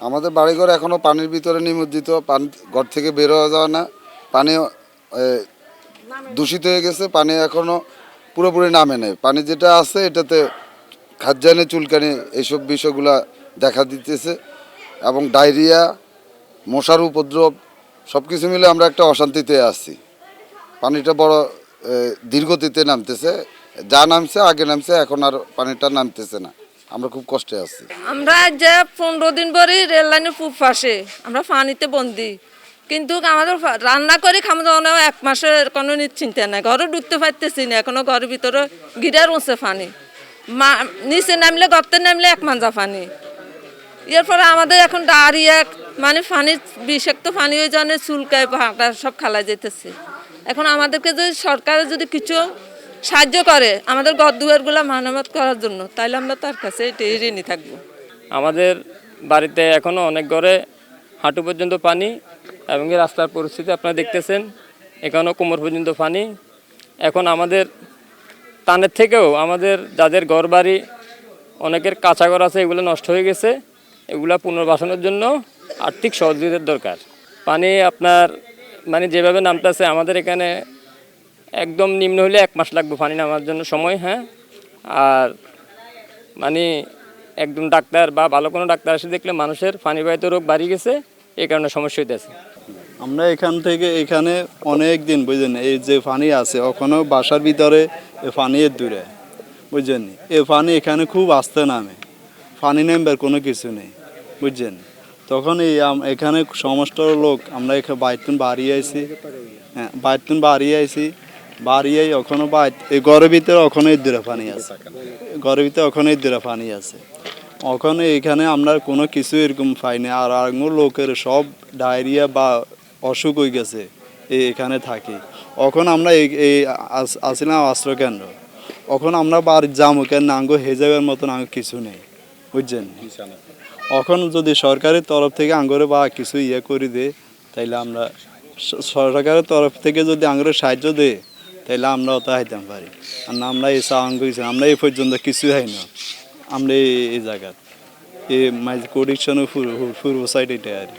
আমাদের বাড়িঘর এখনও পানির ভিতরে নিমজ্জিত পানি ঘর থেকে বের হওয়া যাওয়া না। পানি দূষিত হয়ে গেছে পানি এখনও পুরোপুরি নামে নেই। পানি যেটা আছে এটাতে খাদ্যানি চুলকানি এইসব বিষয়গুলা দেখা দিতেছে এবং ডায়রিয়া মশার উপদ্রব সব কিছু মিলে আমরা একটা অশান্তিতে আছি। পানিটা বড় এ, ধীরগতিতে নামতেছে। যা নামছে আগে নামছে এখন আর পানিটা নামতেছে না। আমরা খুব কষ্টে আছি। আমরা যে পনেরো দিন পরে রেল লাইনের পূব পাশে, আমরা পানিতে বন্দি। কিন্তু আমাদের রান্না করে খাওয়া এক মাসের কোনো চিন্তা নাই। ঘরে ঢুকতে পারতেছি না, এখনও ঘরের ভিতরে গিরার উঁচে পানি। মা নিচে নামলে, গর্তে নামলে এক মাঞ্জা পানি। এরপরে আমাদের এখন ডায়রিয়া মানে পানি, বিষাক্ত পানি ওই জন্য চুলকায় ভাটা সব খালা যেতেছে। এখন আমাদেরকে যদি সরকারের যদি কিছু সাহায্য করে আমাদের ঘর দুয়ারগুলো মানামত করার জন্য, তাইলে আমরা তার কাছে ঋণী থাকব। আমাদের বাড়িতে এখনও অনেক ঘরে হাঁটু পর্যন্ত পানি এবং রাস্তার পরিস্থিতি আপনারা দেখতেছেন এখানেও কোমর পর্যন্ত পানি। এখন আমাদের টানের থেকেও আমাদের যাদের ঘর বাড়ি অনেকের কাঁচা ঘর আছে, এগুলো নষ্ট হয়ে গেছে, এগুলা পুনর্বাসনের জন্য আর্থিক সহযোগিতার দরকার। পানি আপনার মানে যেভাবে নামতেছে, আমাদের এখানে একদম নিম্ন হলে এক মাস লাগবে পানি নামার জন্য সময় হ্যাঁ? আর মানে একদম ডাক্তার বা ভালো কোনো ডাক্তার এসে দেখলে মানুষের পানিবাহিত রোগ বাড়ি গেছে এই কারণে সমস্যা হইতেছে। আমরা এখান থেকে এখানে অনেক দিন, বুঝলেন, এই যে পানি আছে ওখানেও বাসার ভিতরে এ পানি এর দূরে বুঝছেন এ পানি এখানে খুব আস্তে নামে, পানি নেমবার কোনো কিছু নেই বুঝছেন তখন এই এখানে সমস্ত লোক, আমরা এখানে বাইতুন বাড়িয়ে আইছি হ্যাঁ বাইতুন বাড়ি আইছি বাড়ি আই ওখানে বাইত এই ঘরের ভিতরে ওখানে দূরে পানি আছে। ঘরের ভিতরে ওখানে দূরে পানি আছে। ওখানে এখানে আমরা কোনো কিছু এরকম পাইনি আর আঙুর লোকের সব ডায়রিয়া বা অসুখ হয়ে গেছে এখানে থাকি। এখন আমরা এই এই আস- আসিলাম আশ্রয় কেন্দ্র এখন আমরা বাড়ির যাব কেন আঙ্গ হেজাবের মতন আঙ্গ কিছু নেই। বুঝছেন? এখন যদি সরকারের তরফ থেকে আঙ্গরে বা কিছু ইয়ে করে দে তাইলে আমরা সরকারের তরফ থেকে যদি আঙ্গরে সাহায্য দে তাইলে আমরাও তো হাইতাম পারি। আর আমরা এই আঙ্গ আমরা এই পর্যন্ত কিছু হয় না। আমরা এই জায়গার এই মাঝ কডিকশনের ফুরবো সাইড এটা আর।